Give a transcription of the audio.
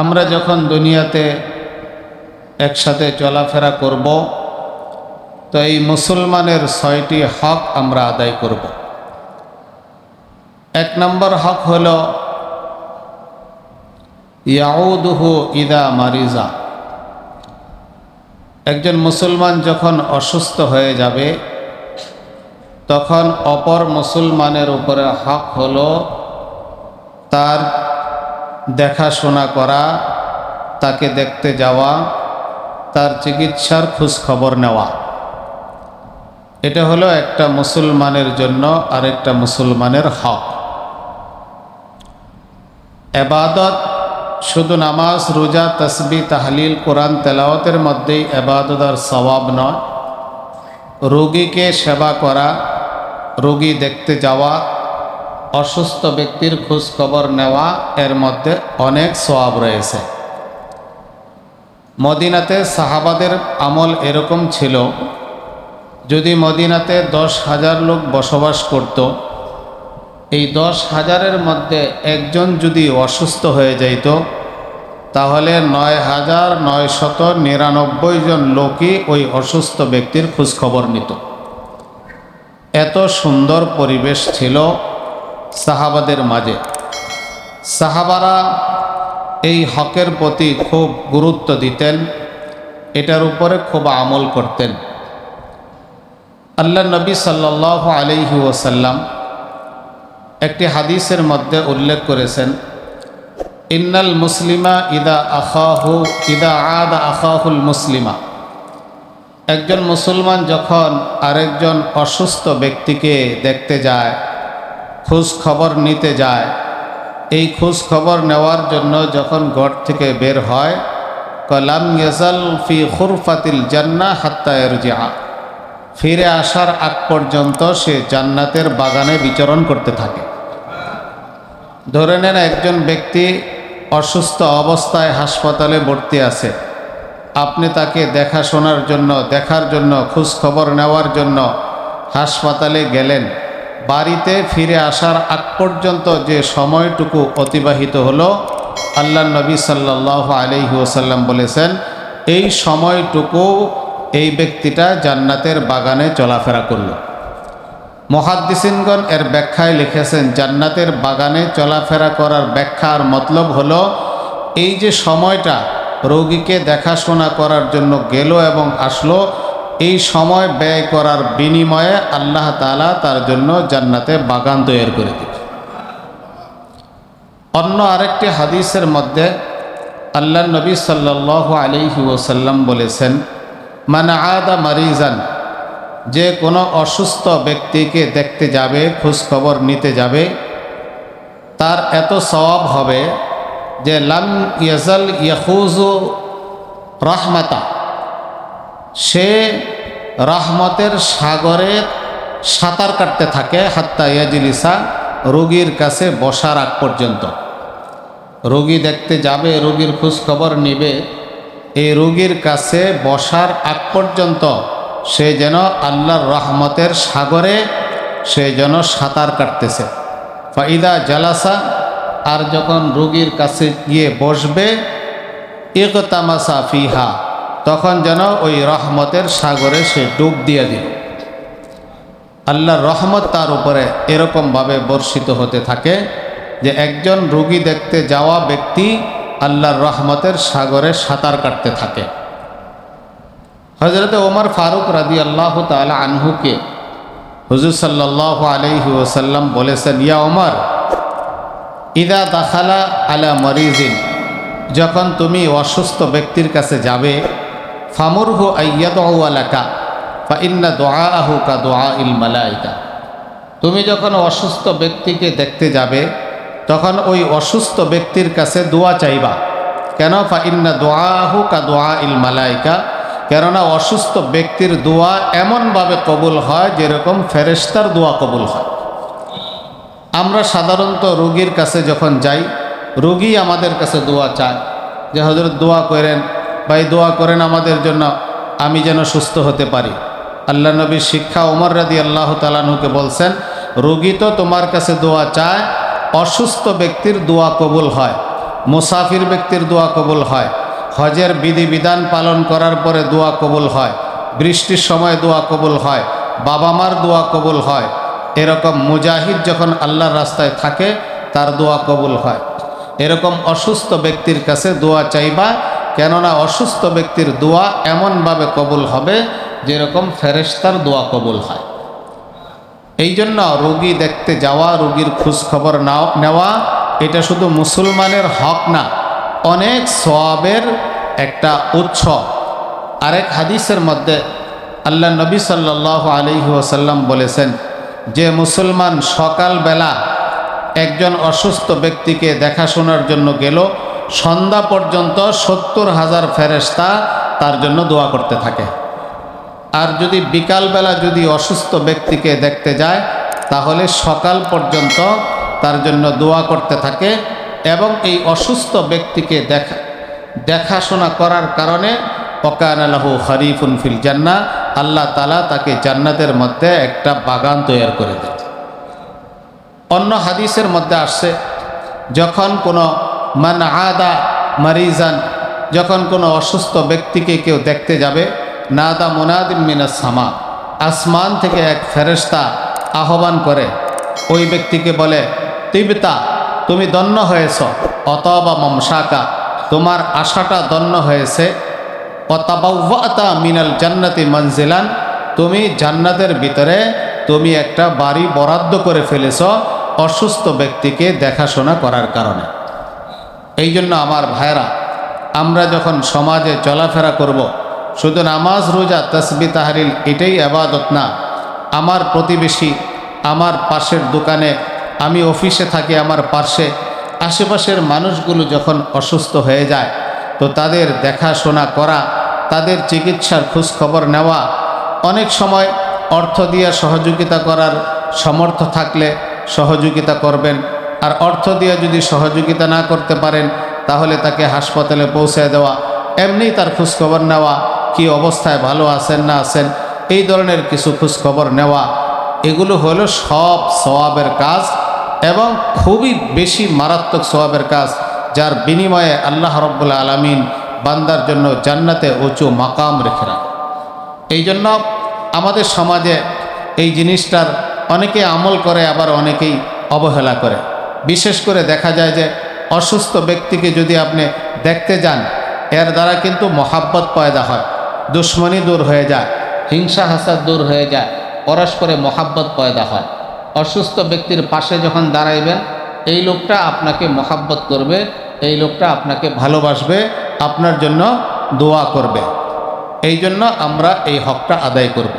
আমরা যখন দুনিয়াতে একসাথে চলাফেরা করব, তো এই মুসলমানের ছয়টি হক আমরা আদায় করব। এক নম্বর হক হল, ইয়াউদুহু ইদা মারিজা। একজন মুসলমান যখন অসুস্থ হয়ে যাবে, তখন অপর মুসলমানের উপরে হক হল তার দেখাশোনা করা, তাকে দেখতে যাওয়া, তার চিকিৎসার খোঁজ খবর নেওয়া। এটা হলো একটা মুসলমানের জন্য আরেকটা মুসলমানের হক। এবাদত শুধু নামাজ, রোজা, তসবি, তাহলিল, কোরআন, তেলাওয়াতের মধ্যেই এবাদত আর সবাব নয়। রোগীকে সেবা করা, রোগী দেখতে যাওয়া অসুস্থ ব্যক্তির খোঁজ খবর নেওয়া এর মধ্যে অনেক সওয়াব রয়েছে। মদিনাতে সাহাবাদের আমল এরকম ছিল, যদি মদিনাতে দশ হাজার লোক বসবাস করত, এই দশ হাজারের মধ্যে একজন যদি অসুস্থ হয়ে যাইত, তাহলে নয় হাজার নয় শত নিরানব্বই জন লোকই ওই অসুস্থ ব্যক্তির খোঁজখবর নিত। এত সুন্দর পরিবেশ ছিল সাহাবাদের মাঝে। সাহাবারা এই হকের প্রতি খুব গুরুত্ব দিতেন, এটার উপরে খুব আমল করতেন। আল্লাহ নবী সাল্লাহ আলহি ওসাল্লাম একটি হাদিসের মধ্যে উল্লেখ করেছেন, ইন্নাল মুসলিমা ইদা আখাহু, ইদা আদা আখাহুল মুসলিমা। একজন মুসলমান যখন আরেকজন অসুস্থ ব্যক্তিকে দেখতে যায় খোঁজ খবর নিতে যায়। এই খোঁজ খবর নেওয়ার জন্য যখন ঘর থেকে বের হয়, কলাম ইয়াজাল ফি খুরফাতিল জান্না হাত্তায়ের জিয়া ফিরে আসার আগ পর্যন্ত সে জান্নাতের বাগানে বিচরণ করতে থাকে। ধরে নেন একজন ব্যক্তি অসুস্থ অবস্থায় হাসপাতালে ভর্তি আছে। আপনি তাকে দেখাশোনার জন্য, দেখার জন্য খোঁজ খবর নেওয়ার জন্য হাসপাতালে গেলেন। বাড়িতে ফিরে আসার আগ পর্যন্ত যে সময়টুকু অতিবাহিত হলো, আল্লাহ নবী সাল্লাহ আলহি ওসাল্লাম বলেছেন, এই সময়টুকু এই ব্যক্তিটা জান্নাতের বাগানে চলাফেরা করল। মহাদ্দিসিনগণ এর ব্যাখ্যায় লিখেছেন, জান্নাতের বাগানে চলাফেরা করার ব্যাখ্যার মতলব হলো, এই যে সময়টা রোগীকে দেখাশোনা করার জন্য গেল এবং আসলো এই সময় ব্যয় করার বিনিময়ে আল্লাহ তালা তার জন্য জান্নাতে বাগান তৈরি করে দিল অন্য আরেকটি হাদিসের মধ্যে আল্লাহ নবী সাল্লাহ আলিহি ওসাল্লাম বলেছেন মানে আদা মারিজান, যে কোনো অসুস্থ ব্যক্তিকে দেখতে যাবে, খোঁজখবর নিতে যাবে, তার এত স্বভাব হবে যে লাম ইয়াজাল ইয়াহুজু রহমাতা। সে রহমতের সাগরে সাঁতার কাটতে থাকে, হাত্তা ইয়াজিলিসা, রোগীর কাছে বসার আগ পর্যন্ত। রোগী দেখতে যাবে, রোগীর খোঁজখবর নিবে। এই রোগীর কাছে বসার আগ পর্যন্ত সে যেন আল্লাহর রহমতের সাগরে সে যেন সাঁতার কাটতেছে। ফাইদা জালাসা, আর যখন রোগীর কাছে গিয়ে বসবে ইকতামাসা ফিহা তখন যেন ওই রহমতের সাগরে সে ডুব দিয়ে দিল। আল্লাহর রহমত তার উপরে এরকমভাবে বর্ষিত হতে থাকে যে একজন রুগী দেখতে যাওয়া ব্যক্তি আল্লাহর রহমতের সাগরে সাঁতার কাটতে থাকে। হজরত ওমর ফারুক রাদি আল্লাহ তালা আনহুকে হুজুর সাল্লাহ আলহি ওসাল্লাম বলেছেন, ইয়া ওমর, ইদা দাখালা আলা মরিজিন, যখন তুমি অসুস্থ ব্যক্তির কাছে যাবে ফামুরহু আয়াদা বা ইন্না দোয়া আহু কা দোয়া ইল মালাইকা। তুমি যখন অসুস্থ ব্যক্তিকে দেখতে যাবে, তখন ওই অসুস্থ ব্যক্তির কাছে দোয়া চাইবা। কেন? ফা ইন্না দোয়া আহু কা দোয়া ইল মালাইকা, কেননা অসুস্থ ব্যক্তির দোয়া এমনভাবে কবুল হয় যেরকম ফেরেস্তার দোয়া কবুল হয়। আমরা সাধারণত রোগীর কাছে যখন যাই, রোগী আমাদের কাছে দোয়া চায় যে হজরত দোয়া করেন। ভাই দোয়া করেন আমাদের জন্য, আমি যেন সুস্থ হতে পারি। আল্লাহ নবীর শিক্ষা ওমর রাদি আল্লাহ তালানুকে বলছেন, রোগী তো তোমার কাছে দোয়া চায়, অসুস্থ ব্যক্তির দোয়া কবুল হয়, মুসাফির ব্যক্তির দোয়া কবুল হয়, হজের বিধিবিধান পালন করার পরে দোয়া কবুল হয়, বৃষ্টির সময় দোয়া কবুল হয় বাবা মার দোয়া কবুল হয়, এরকম মুজাহিদ যখন আল্লাহর রাস্তায় থাকে, তার দোয়া কবুল হয়। এরকম অসুস্থ ব্যক্তির কাছে দোয়া চাইবা কেননা অসুস্থ ব্যক্তির দোয়া এমনভাবে কবুল হবে যেরকম ফেরেশতার দোয়া কবুল হয়। এই জন্য রোগী দেখতে যাওয়া, রোগীর খোঁজ খবর নাও, নেওয়া, এটা শুধু মুসলমানের হক না, অনেক সওয়াবের একটা উৎস। আরেক হাদিসের মধ্যে আল্লাহ নবী সাল্লাহ ওসাল্লাম বলেছেন, যে মুসলমান সকালবেলা একজন অসুস্থ ব্যক্তিকে দেখাশোনার জন্য গেল সন্ধ্যা পর্যন্ত সত্তর হাজার ফেরেস্তা তার জন্য দোয়া করতে থাকে। আর যদি বিকালবেলা যদি অসুস্থ ব্যক্তিকে দেখতে যায়, তাহলে সকাল পর্যন্ত তার জন্য দোয়া করতে থাকে এবং এই অসুস্থ ব্যক্তিকে দেখা, দেখাশোনা করার কারণে আলাহু হরিফুন ফিল জান্না আল্লাহ তালা তাকে জান্নাতের মধ্যে একটা বাগান তৈরি করে দেয়। অন্য হাদিসের মধ্যে আসছে, যখন কোনো মান আদা মারিজান, যখন কোনো অসুস্থ ব্যক্তিকে কেউ দেখতে যাবে, নাদা মোনাদিন মিনাস সামা, আসমান থেকে এক ফেরেস্তা আহ্বান করে। ওই ব্যক্তিকে বলে, তিবতা, তুমি দন্য হয়েছ, অতবা মমসাকা তোমার আশাটা দন্য হয়েছে। অতাবাউতা মিনাল জান্নাতি মঞ্জিলান তুমি জান্নাতের ভিতরে, তুমি একটা বাড়ি বরাদ্দ করে ফেলেছ অসুস্থ ব্যক্তিকে দেখাশোনা করার কারণে। এই জন্য আমার ভাইরা আমরা যখন সমাজে চলাফেরা করব। শুধু নামাজ, রোজা, তসবি তাহারিল এটাই আবাদত না আমার প্রতিবেশী, আমার পাশের দোকানে, আমি অফিসে থাকি আমার পার্শ্বে আশেপাশের মানুষগুলো যখন অসুস্থ হয়ে যায়, তো তাদের দেখাশোনা করা, তাদের চিকিৎসার খোঁজখবর নেওয়া, অনেক সময় অর্থ দিয়ে সহযোগিতা করার সমর্থ থাকলে সহযোগিতা করবেন আর অর্থ দিয়ে যদি সহযোগিতা না করতে পারেন, তাহলে তাকে হাসপাতালে পৌঁছে দেওয়া এমনি তার খোঁজখবর নেওয়া, কি অবস্থায় ভালো আছেন না আছেন, এই ধরনের কিছু খোঁজখবর নেওয়া, এগুলো হলো সব সওয়াবের কাজ এবং খুবই বেশি মারাত্মক সওয়াবের কাজ, যার বিনিময়ে আল্লাহ রব্বুল আলমিন বান্দার জন্য জান্নাতে উঁচু মাকাম রেখে রাখে। এই জন্য আমাদের সমাজে এই জিনিসটার অনেকে আমল করে, আবার অনেকেই অবহেলা করে। বিশেষ করে দেখা যায় যে অসুস্থ ব্যক্তিকে যদি আপনি দেখতে যান, এর দ্বারা কিন্তু মহাব্বত পয়দা হয়, দুশ্মনী দূর হয়ে যায়, হিংসা হাসাদ দূর হয়ে যায়, পরস্পরে মহাব্বত পয়দা হয়। অসুস্থ ব্যক্তির পাশে যখন দাঁড়াইবেন, এই লোকটা আপনাকে মহাব্বত করবে, এই লোকটা আপনাকে ভালোবাসবে, আপনার জন্য দোয়া করবে। এই জন্য আমরা এই হকটা আদায় করব।